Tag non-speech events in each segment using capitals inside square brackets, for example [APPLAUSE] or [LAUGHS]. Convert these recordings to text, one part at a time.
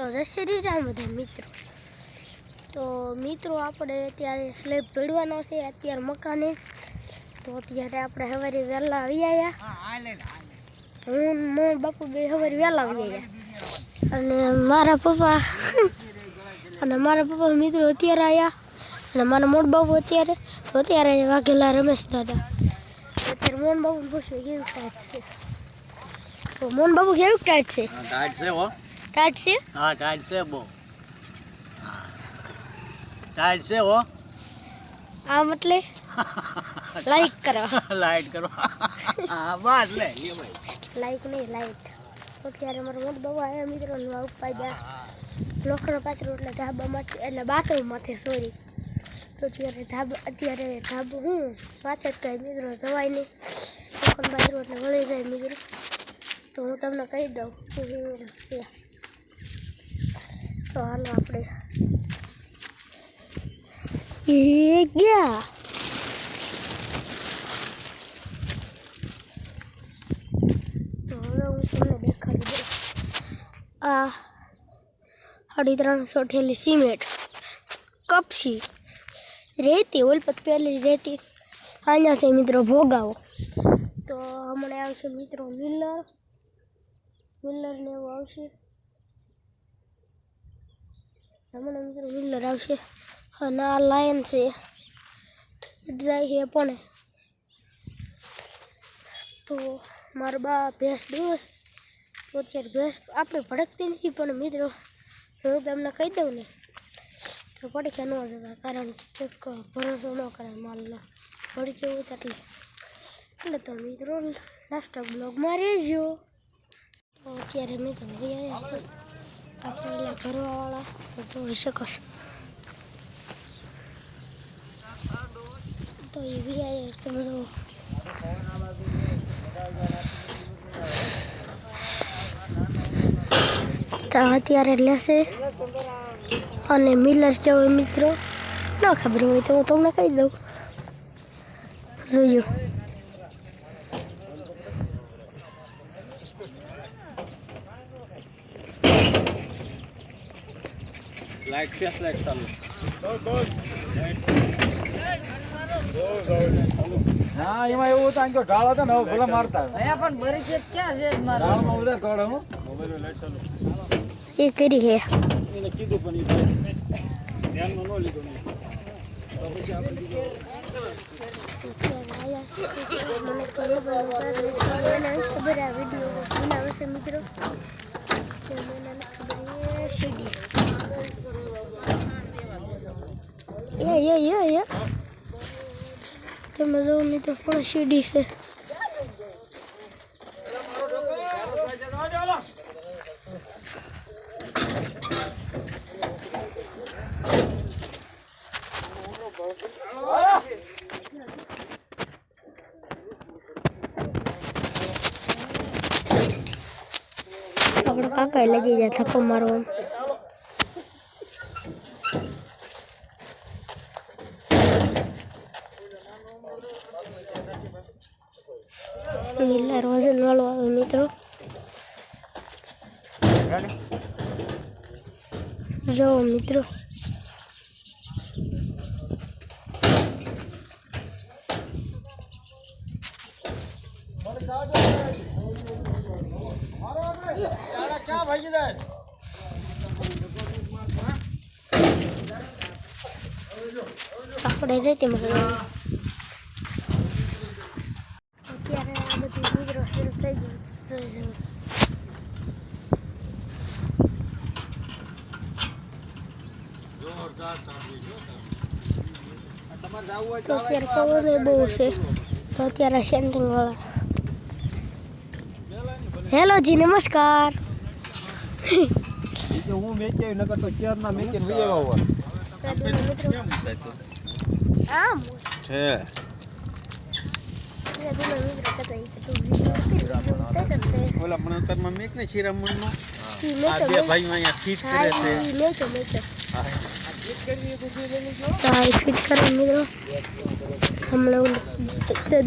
તો જય શ્રી રામ બધા મિત્રો. તો મિત્રો આપણે અત્યારે સ્લેબ ભેળવાનો છે અત્યારે મકાને. તો અત્યારે આપણે સવારે વહેલા આવી આવ્યા હું મમ્મી બાપુ બે સવારે વહેલા આવી આવ્યા અને મારા પપ્પા અને મારા પપ્પા મિત્રો અત્યારે આવ્યા અને મારા મોટ બાપુ અત્યારે તો અત્યારે વાઘેલા રમેશ દાદા. અત્યારે મોહન બાપુ પૂછ્યું કેવું ટાઈટ છે? તો મોહન બાપુ કેવું ટાઈટ છે? ટાઈટ છે હો. ટાઈટ છે? હા ટાઈટ છે બહુ. ટાઈટ છે હો. આ મતલે લાઈક કરો. [LAUGHS] લાઈટ કરો. હા બસ લે લે ભાઈ. લાઈક નહીં લાઈટ અત્યારે મારો મોટ બાબા આવ્યા મિત્રો ઉપા ગયા. લોખંડ પાથરો એટલે ધાબા માટે એટલે બાથરૂમ માથે સોરી તો જ્યારે ધાબા અત્યારે ધાબુ હું? વાત જ કહી મિત્રો જવાય નહીં. લોખંડ પાથરો એટલે વળી જાય મિત્રો. તો હું તમને કહી દઉં. તો હાલો આપણે એ ગયા. તો હવે હું તમને દેખાડી દઉં. આ સાડી ત્રણસો ઠેલી સિમેન્ટ. કપસી રેતી ઓલપત પહેલી રેતી અહીંયા છે મિત્રો ભોગાવો. તો હમણાં આવશે મિત્રો મિલર. મિલર એવું આવશે. હમણાં મિત્રો મિલર આવશે. અને આ લાયન છે. જાય છે પણ. તો મારા બા ભેંસ દિવસ. અત્યારે ભેંસ આપણે ભડકતી નથી, પણ મિત્રો, હું તમને કહી દઉં ને, તો પડખે ન જતા, કારણ કે ભરોસો ન કરે માલનો. ભડકે હોય એટલે. એટલે તો મિત્રો લાસ્ટ બ્લોગમાં રહેજો. તો અત્યારે મિત્રો રહ્યા છે. આપણે એટલે ભરવાવાળા જોઈ શકો છો. તો એ વ્યાય તમે જો તો અત્યારે લેશે અને મિલર કેવો મિત્રો. ન ખબર હોય તો હું તમને કહી દઉં. જોયું લાઈટ છે લાઈટ ચાલુ હા એમાં એવું હતું કે ઢાળ હતો ને હવે ભલે મારતા અહીંયા પણ બરી છે ક્યાં છે મારો? ઢાળમાં વધારે કાઢે હું. એ કરી હે. એને કીધું પણ એ ધ્યાનમાં ન લીધું મને ખબર વીડિયો બનાવે છે મિત્રો મને ખબર એ એ એ એ તમે જો મિત્રો પણ સીડી છે. આપણો કાકા લગી જાય થકો મારવા મિલર વજન વાળો આવે મિત્રો જો મિત્રો ક્યાં ભાગી જાય આપણે રેતી માં અત્યારે આ બધી મિત્રો શરૂ થઈ ગયું જોઈ જવું તો અત્યારે એ બહુ છે. તો અત્યારે સેન્ટિંગ વાળા. હેલો જી નમસ્કાર. હું મેચે નકર તો ચેરના મેચે વિજય વાવવા આમ? છે ઓલા ભણતરમાં મેક ને શિરામણનો? આ બે ભાઈઓ અહીંયા ફીટ કરે છે. સારી ફિટ કરો મિત્રો. હમણાં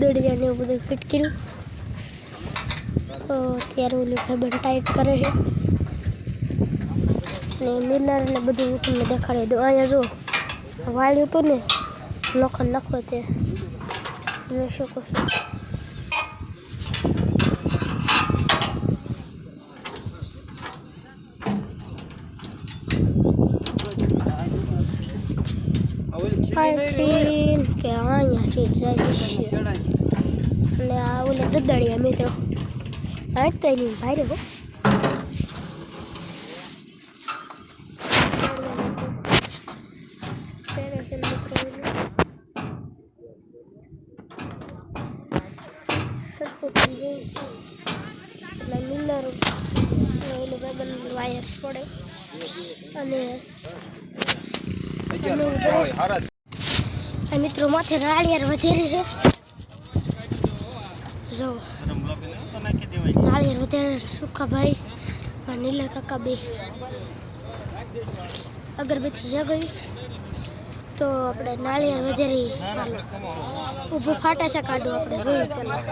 દોડી ને એવું બધું ફિટ કર્યું. તો ત્યારે ઓલું ખબર ટાઈટ કરે છે. ને મિલર ને બધું તમને દેખાડી દઉં. અહીંયા જો વાળ્યું હતું ને લોખંડ નાખો તે. જોઈ શકો છો. અહીંથી કે અહીંયાથી જાય છીએ અને આ ઓલે દદડિયા મિત્રો હટતા નહીં ભાઈ રે વાયર છોડે. અને મિત્રો માથે નાળિયેર વધેરી છે. જો. નાળિયેર વધારે સુખાભાઈ અને નીલા કાકા બે. અગરબત્તી જગાવી. તો આપણે નાળિયેર વધારી ઊભું ફાટા છે કાઢું આપણે જોયું પહેલાં.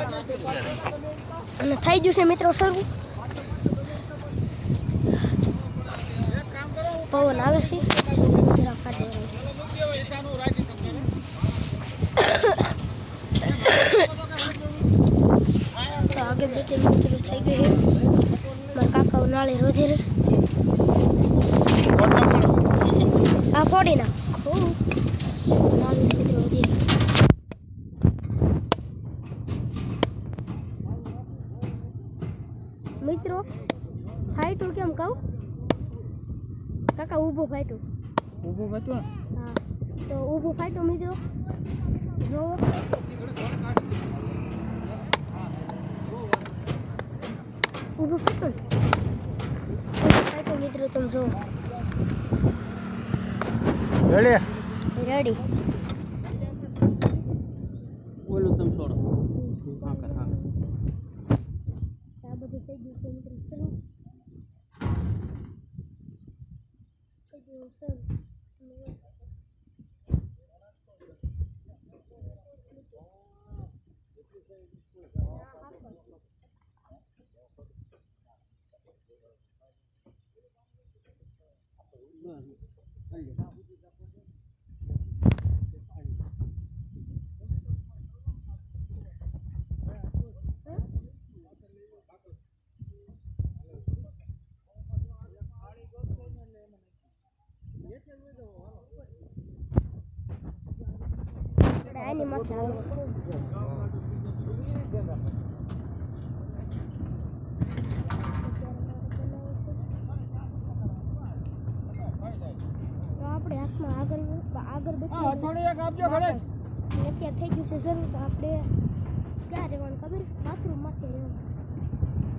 અને થઈ ગયું છે મિત્રો શરૂ. પવન આવે છે. આગળ બેઠે મિત્રો થઈ ગઈ મારા કાકા ઉનાળે રોજે રે આ ફોડી? નાખો નાળે મિત્રો રોજે મિત્રો ફાઈટું કેમ કહું કાકા ઊભું ફાઈટું ઊભું બેઠું હા તો ઊભું ફાઈટું મિત્રો જોવો ઊભું ફાઈટું મિત્રો તમે જોવો રેડે રેડી ઓલું તમે છોડો હા કર હા આ બધું થઈ ગયું છે મિત્રો શરૂ થઈ ગયું શરૂ આપણે આની માથે આવે તો આપણે આગળ આગળ હા થોડી એક આપજો ઘરે. અત્યારે થઈ ગયું છે જરૂર તો આપણે ક્યાં રહેવાનું ખબર બાથરૂમમાંથી રહેવાનું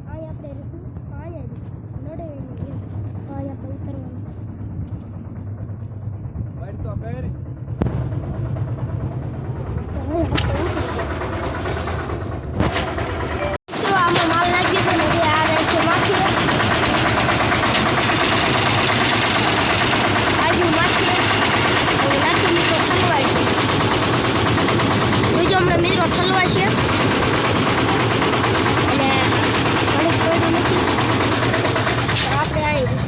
અહીંયા આપણે રહીશું અહીંયા જ નડે એમ નહીં. અહીંયા આપણે ઉતરવાનું વાઈટ તો પહેર મિત્રો આમાં માલ નાખી દીધો ને હવે આ રહેશે માખી આજુ માખી હવે નાખી મિત્રો ઠલવાય બીજો હમણાં મિત્રો ઠલવાય છે અને ઘડીક સોડ્યું નથી તો આપણે આવી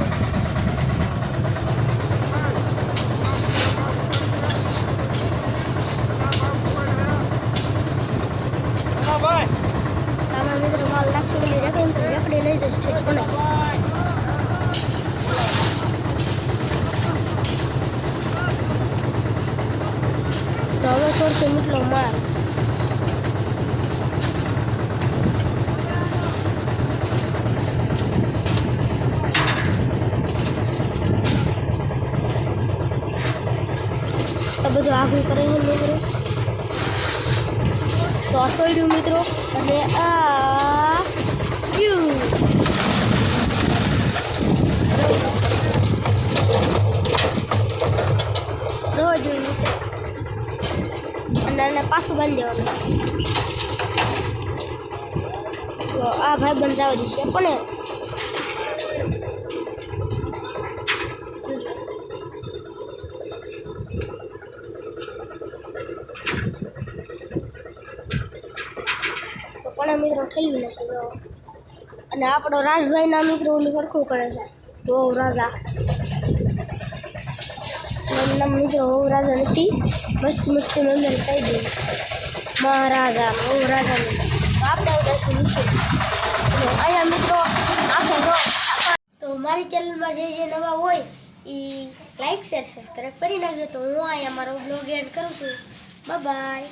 ભાઈ આમાં મિત્રો માલ નાખશું એટલે રેકડી રેકડી લઈ જશે ઠીક પણ તો હવે છોડશે મિત્રો માલ બધું આઘું કરે છે મિત્રો તો અસોડ્યું મિત્રો. અને આ જોવા મિત્રો. અને એને પાછું બાંધી દેવાનું. તો આ ભાઈ બંધ જવા દેશે પણ તો થયું નથી, જો. અને આપણો રાજભાઈના મિત્રો ઓલું સરખું કરે છે. બહુ રાજા. એમના મિત્રો હોવ, રાજા નથી. મસ્ત મસ્ત અંદર કહી દે મહારાજા બહુ રાજા તો આપણે બધા નીચે અહીંયા મિત્રો રો તો મારી ચેનલમાં જે જે નવા હોય એ લાઈક શેર સબસ્ક્રાઈબ કરી નાખજો. તો હું અહીંયા મારો બ્લોગ એડ કરું છું. બાય